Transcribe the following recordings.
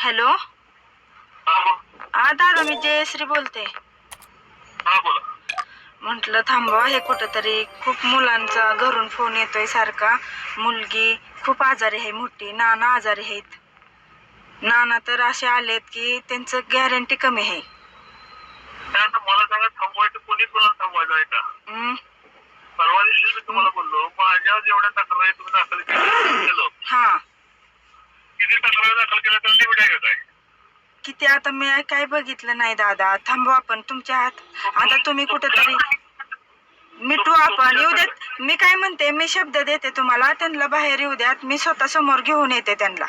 Hello? हा दादा मी जयश्री बोलते. बोला. म्हटलं थांबवा हे कुठंतरी खूप मुलांचा घरून फोन येतोय सारखा. मुलगी खूप आजारी आहे मोठी. नाना आजारी आहेत. नाना तर असे आलेत की त्यांचं गॅरंटी कमी आहे? परवा दिवशी मी तुम्हाला बोललो माझ्या जेवढ्या तक्रारी तुम्ही दाखल केलं हा. किती तक्रारी दाखल केल्या तर लिमिट आहे का काय? किती आता मी काय बघितलं नाही दादा. थांबवा आपण तुमच्या हात. आता तुम्ही कुठेतरी मिटू आपण. येऊ देत. मी काय म्हणते मी शब्द देते तुम्हाला. त्यांना बाहेर येऊ द्यात मी स्वतः समोर घेऊन येते त्यांना.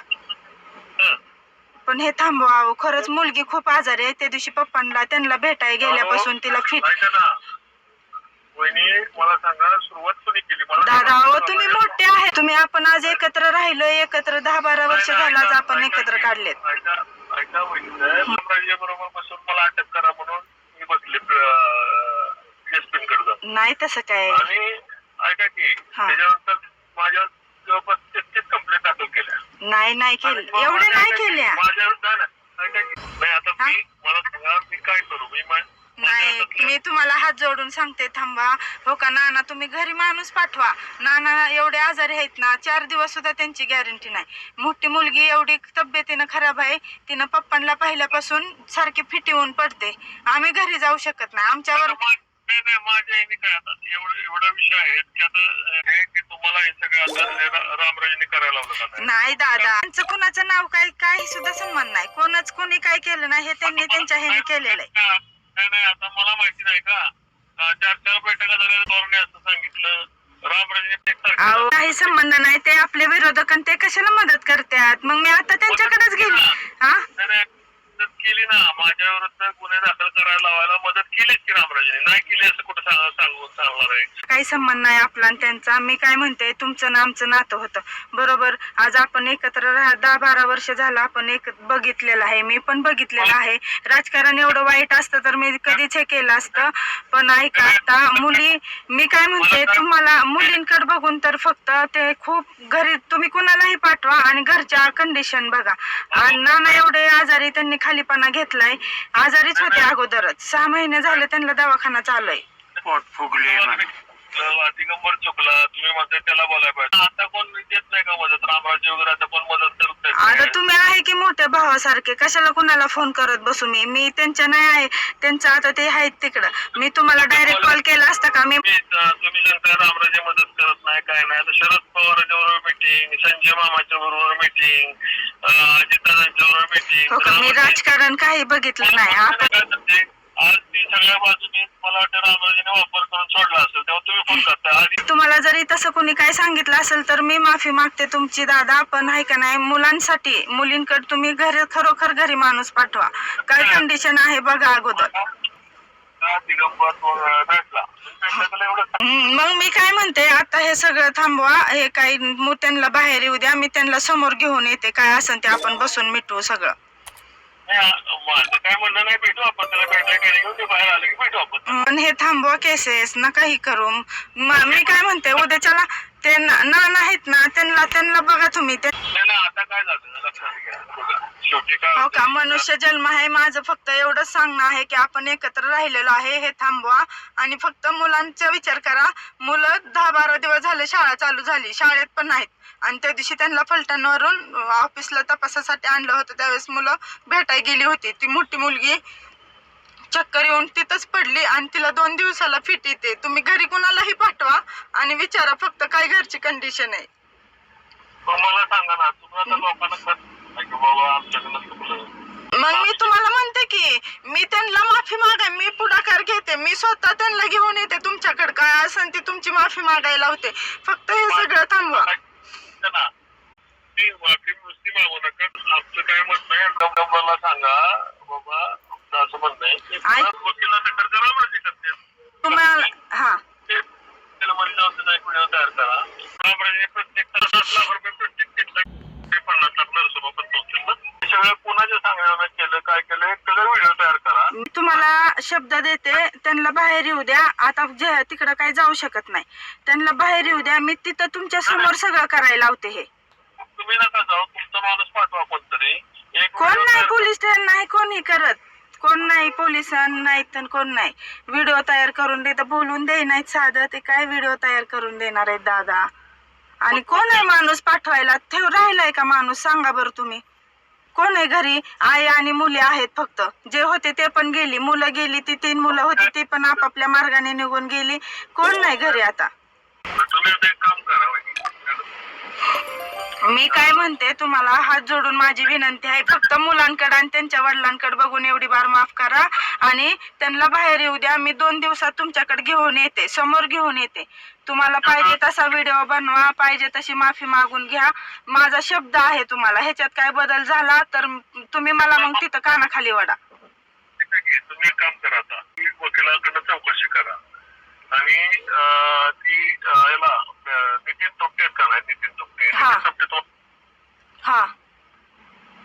पण हे थांबवा. खरंच मुलगी खूप आजारी आहे. त्या दिवशी पप्पांना त्यांना भेटाय गेल्यापासून तिला फिट ऐका ना. वहिनी मला सांगा सुरुवात कोणी केली? दादा. अहो तुम्ही मोठे आहे तुम्ही आपण आज एकत्र राहिलो एकत्र दहा बारा वर्ष झालं आज आपण एकत्र काढलेत. ऐका ऐका वहिनी साहेब बरोबर बसून मला अटक करा म्हणून मी बसले एसपीन कडे जाऊन. नाही तसं काय. आणि ऐका की हा. त्याच्यानंतर माझ्या जवळपास तेहतीस कंप्लेंट दाखल केल्या. नाही नाही केलं. एवढे नाही केल्या. माझ्या नाही, नाही, ऐका की. नाही आता? मी मला सांगा मी काय करू? मी नाही मी तुम्हाला हात जोडून सांगते थांबा. हो का नाना तुम्ही घरी माणूस पाठवा. नाना एवढे आजारी आहेत ना चार दिवस सुद्धा त्यांची गॅरंटी नाही. मोठी मुलगी एवढी तब्येतीनं खराब आहे तिनं पप्पांना पाहिल्यापासून सारखी फिटिवून पडते. आम्ही घरी जाऊ शकत नाही. आमच्यावर एवढा विषय आहे की आता तुम्हाला हे सगळं रामराजेने करायला लावलं नाही? दादा. त्यांचं कुणाचं नाव काय काही सुद्धा संबंध नाही. कोणच कोणी काय केलं नाही हे त्यांनी त्यांच्या ह्याने केलेलं आहे. नाही नाही आता मला माहिती नाही का? चार चार बैठका झाल्या धोरणे असं सांगितलं. काही संबंध नाही ते आपले विरोधक आणि ते कशाला मदत करतात? मग मी आता त्यांच्याकडेच गेली हा? केली ना. माझ्या विरुद्ध गुन्हे दाखल करायला लावायला मदत केलीच की रामराजेने. नाही केली असं काही संबंध नाही आपला आणि त्यांचा? मी काय म्हणते तुमचं ना आमचं नातं होतं. बरोबर? आज आपण एकत्र राहा दहा बारा वर्ष झालं आपण एक बघितलेलं आहे. मी पण बघितलेलं आहे. राजकारण एवढं वाईट असतं तर मी कधीच हे केलं असतं. पण ऐका आता मुली मी काय म्हणते तुम्हाला मुलींकडे बघून तर फक्त ते खूप घरी तुम्ही कुणालाही पाठवा आणि घरच्या कंडिशन बघा. आणि नाना एवढे आजारी त्यांनी खालीपणा घेतलाय. आजारीच होते अगोदरच. सहा महिने झाले त्यांना दवाखाना चालू आहे पोट फुगले. दिगंबर चुकला. तुम्ही म्हणताय त्याला बोलायला पाहिजे. आता कोण देत नाही का मदत? रामराजे वगैरे आता कोण मदत करत आता तुम्ही आहे की मोठ्या भावासारखे? कशाला कुणाला फोन करत बसू मी? मी त्यांच्या नाही आहे. त्यांचं आता ते आहेत तिकडं. मी तुम्हाला डायरेक्ट कॉल केला असता का? मी तुम्ही सांगताय रामराजे मदत करत नाही काय नाही. आता शरद पवारांच्या बरोबर मिटिंग संजय मामाच्या बरोबर मिटिंग अजितदादांच्या बरोबर हो का? मी मिटिंग राजकारण काही बघितलं नाही. आपण आज ती सगळ्या बाजूने मला वाटतं रामराजेने वापर करून सोडला असेल तेव्हा तुम्ही फोन करता. आधी तुम्हाला जरी तसं कोणी काय सांगितलं असेल तर मी माफी मागते तुमची दादा पण आहे का नाही मुलांसाठी मुलींकडे तुम्ही घरी खरोखर घरी माणूस पाठवा. काय कंडिशन आहे बघा अगोदर. का दिगंबर अं, भेटला. भेटला एवढं हम्म, मग मी काय म्हणते आता हे सगळं थांबवा हे काही मग त्यांना बाहेर येऊ द्या मी त्यांना समोर घेऊन येते काय असेल ते आपण बसून मिटवू सगळं. माझं काय म्हणणं नाही भेटू आपण त्याला घेऊन ते बाहेर की भेटू आपण पण हे थांबवा केसेस नकाही करू. म- मी काय म्हणते उद्याच्याला ते ना- नाना आहेत ना त्यांना त्यांना बघा तुम्ही ते नाही आता काय झालं? लक्षात घ्या. बघा, शेवटी काय हो होतं, का मनुष्य जन्म आहे? माझं फक्त एवढंच सांगणं आहे की आपण एकत्र राहिलेलो आहे हे थांबवा. आणि फक्त मुलांचा विचार करा. मुलं दहा बारा दिवस झाले शाळा चालू झाली. शाळेत पण नाहीत. आणि त्या दिवशी त्यांना फलटणवरून ऑफिसला तपासासाठी आणलं होतं. त्यावेळेस मुलं भेटायला गेली होती. ती मोठी मुलगी चक्कर येऊन तिथंच पडली आणि तिला दोन दिवसाला फिट येते. तुम्ही घरी कुणालाही पाठवा आणि विचारा फक्त काय घरची कंडिशन आहे. मग मला सांगा ना तुम्ही आता लोकांना बाबा आमच्याकडनं चुकलं मग मी तुम्हाला म्हणते की मी त्यांना माफी मागाय मी पुढाकार घेते. मी स्वतः त्यांना घेऊन येते. तुमच्याकडे काय असेल ती तुमची माफी मागायला होते. फक्त हे सगळं थांबवा. ऐका माफी नुसती मागू नका आमचं काय म्हणणं आहे डबडबाला सांगा बाबा आमचं असं म्हणणं आहे की ऐक- वकिला तर करा म्हणजे तुम्हाला हा. ते- त्याला म्हणजे जाऊन त्याचा एक व्हिडिओ तयार करा रामराजे प्रत्येक तास दस लाख रुपये प्रत्येक केसला ते पन्नास लाख नरसोबत नव्हते ना हे सगळं कुणाच्या सांगण्यानं केलं काय केलं एक सगळं व्हिडिओ तयार करा मी तुम्हाला शब्द देते त्यांना बाहेर येऊ द्या. आता जे तिकडं काही जाऊ शकत नाही. त्यांना बाहेर येऊ द्या. मी तिथं तुमच्यासमोर सगळं करायला लावते हे. तुम्ही नका जाऊ. तुमचा माणूस पाठवा कोणतरी. एक कोण video कोणी करत. कोण नाही पोलिसांना नाहीत तर कोण नाही. व्हिडिओ तयार करून देत. बोलून दे नाहीत साधं. ते काय व्हिडिओ तयार करून देणार आहेत दादा? आणि कोण आहे माणूस पाठवायला? ठेव राहिलाय का माणूस? सांगा बरं तुम्ही. कोण आहे घरी? आई आणि मुले आहेत फक्त. जे होते ते पण गेली. मुलं गेली ती तीन मुलं होती ती पण आपापल्या मार्गाने निघून गेली. कोण नाही घरी आता? तुम्ही आता एक काम करा वहिनी. मी काय म्हणते तुम्हाला हात जोडून माझी विनंती आहे. फक्त मुलांकडे आणि त्यांच्या वडिलांकडे बघून एवढी बार माफ करा आणि त्यांना बाहेर येऊ द्या. मी दोन दिवसात तुमच्याकडे घेऊन येते समोर घेऊन येते. तुम्हाला पाहिजे तसा व्हिडिओ बनवा पाहिजे तशी माफी मागून घ्या. माझा शब्द आहे तुम्हाला ह्याच्यात काय बदल झाला तर तुम्ही मला मग तिथं कानाखाली वडा. तुम्ही काम करा आता. चौकशी करा. आणि ती याला अं, नितीन तोपटे आहेत का नाही नितीन तोपटे हा. तो- हा.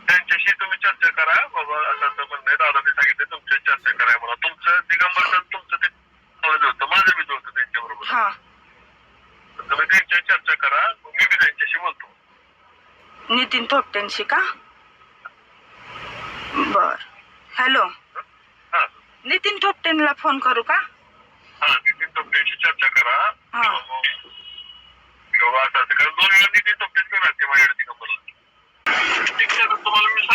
त्यांच्याशी तुम्ही चर्चा करा. बाबा असं असं म्हणणं आहे. दादाने सांगितलं तुमची चर्चा करा मला तुमचं दिगंबर तुमचं ते नॉलेज होतं. माझं बी होतं त्यांच्याबरोबर. हा. तुम्ही त्यांच्याशी चर्चा करा. मी बी त्यांच्याशी बोलतो. नितीन थोपटेंशी का? बर. हॅलो. हा. नितीन थोपटेंना फोन करू का? हा नितीन तोपटेशी चर्चा करा. हा. किंवा असं कारण दोन वेळा तिथे तोपटेच घेणार ते माझ्याकडे कंपनी ठीक आहे तर तुम्हाला मी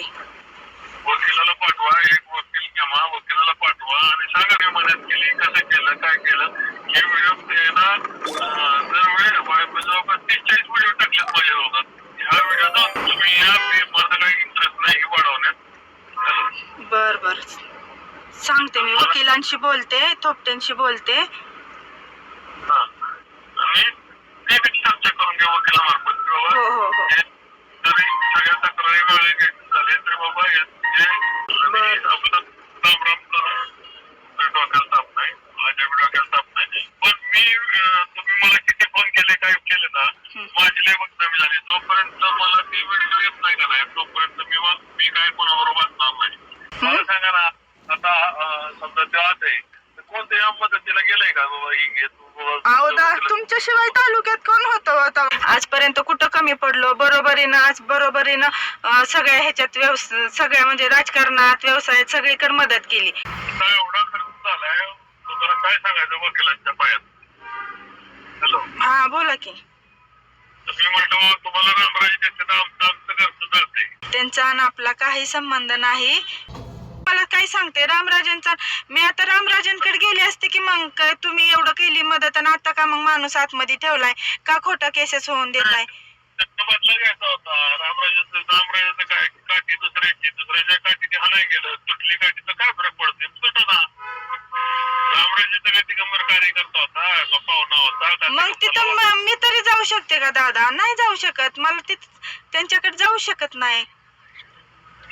बर वकिलाला पाठवा एक वकील किंवा वकिलाला पाठवा आणि सांगा मी मदत केली कसं केलं काय केलं हे व्हिडिओ त्याला जर वेळ जवळपास तीस चाळीस व्हिडिओ टाकलेत माझ्या दोघात ह्या व्हिडिओ जाऊन तुम्ही या माझा काही इंटरेस्ट नाही वाढवण्यात बर बर। सांगते मी वकिलांशी बोलते थोपटेंशी बोलते। हा. आणि ते बी चर्चा करून घ्या वकिलामार्फत हो हो हो। सगळ्या तक्रारी वेळेत झाले बाबा यांचे हे आपलं राम डोक्याला ताप नाही. माझ्या बी डोक्याला ताप नाही पण मी अं, तुम्ही मला किती फोन केले काय केले ना हं. माझी लय बदनामी झाली जोपर्यंत मला ती व्हिडिओ येत नाही का नाही तोपर्यंत मी वा- मी काय कोणाबरोबर बसणार नाही मला सांगा ना आता अं, समजा ते आत आहे तर कोणत्या मदतीला गेलंय का बाबा ही घे तू बाबा अहो दा वकिला- तुमच्याशिवाय तालुक्यात कोण होतं होतं आजपर्यंत कुठं कमी पडलो? बरोबरीनं आज बरोबरीनं सगळ्या ह्याच्यात व्यवस सगळ्या म्हणजे राजकारणात व्यवसायात सगळीकडे मदत केली. आता एवढा खर्च झालाय? तुम्हाला काय सांगायचं वकिलांच्या पायात? हॅलो. हा बोला की. त्यांचा आणि आपला काही संबंध नाही. मला काय सांगते? रामराजांचा मी आता रामराजांकडे गेले असते की मग काय तुम्ही एवढं केली मदत आणि आता का मग माणूस आतमध्ये ठेवलाय? का खोटा केसेस होऊन देताय? त्यांचा बदला घ्यायचा होता. रामराजाचं रामराजाचं काय? काठी दुसऱ्याची दुसऱ्याच्या काठीने हाणाय गेलं. तुटली काठी तर काय फरक पडते तुटं ना. रामराजाचा काय दिगंबर कार्यकर्ता होता. पाहुणा मग तिथं मी तरी जाऊ शकते का दादा? नाही जाऊ शकत. मला तिथ त्यांच्याकडे जाऊ शकत नाही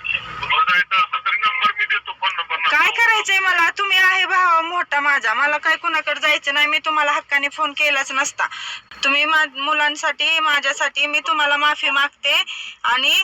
तुम्हाला जायचं असं तरी नंबर मी देतो फोन नंबर काय करायचंय मला? तुम्ही आहे भाव मोठा माझा. मला काय कुणाकडे जायचं नाही. मी तुम्हाला हक्काने फोन केलाच नसता. तुम्ही मा- मुलांसाठी माझ्यासाठी मी तुम्हाला माफी मागते आणि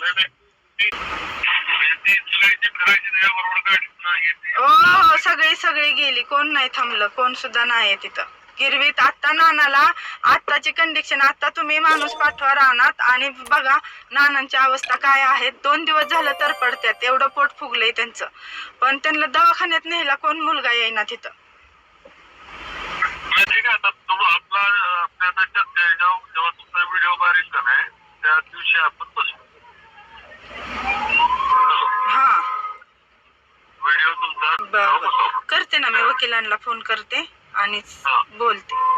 हो हो सगळी सगळी गेली. कोण नाही थांबलं? कोण सुद्धा नाही तिथं. गिरवीत. आत्ता नानाला आत्ताची कंडिशन आता तुम्ही माणूस पाठवा रानात. आणि बघा नानांची अवस्था काय आहे. दोन दिवस झालं तर पडत्यात एवढं पोट फुगलंय त्यांचं. पण त्यांना दवाखान्यात नेला कोण मुलगा येईना तिथं. हा. करते ना मी वकिलांना फोन करते. आणि बोलते.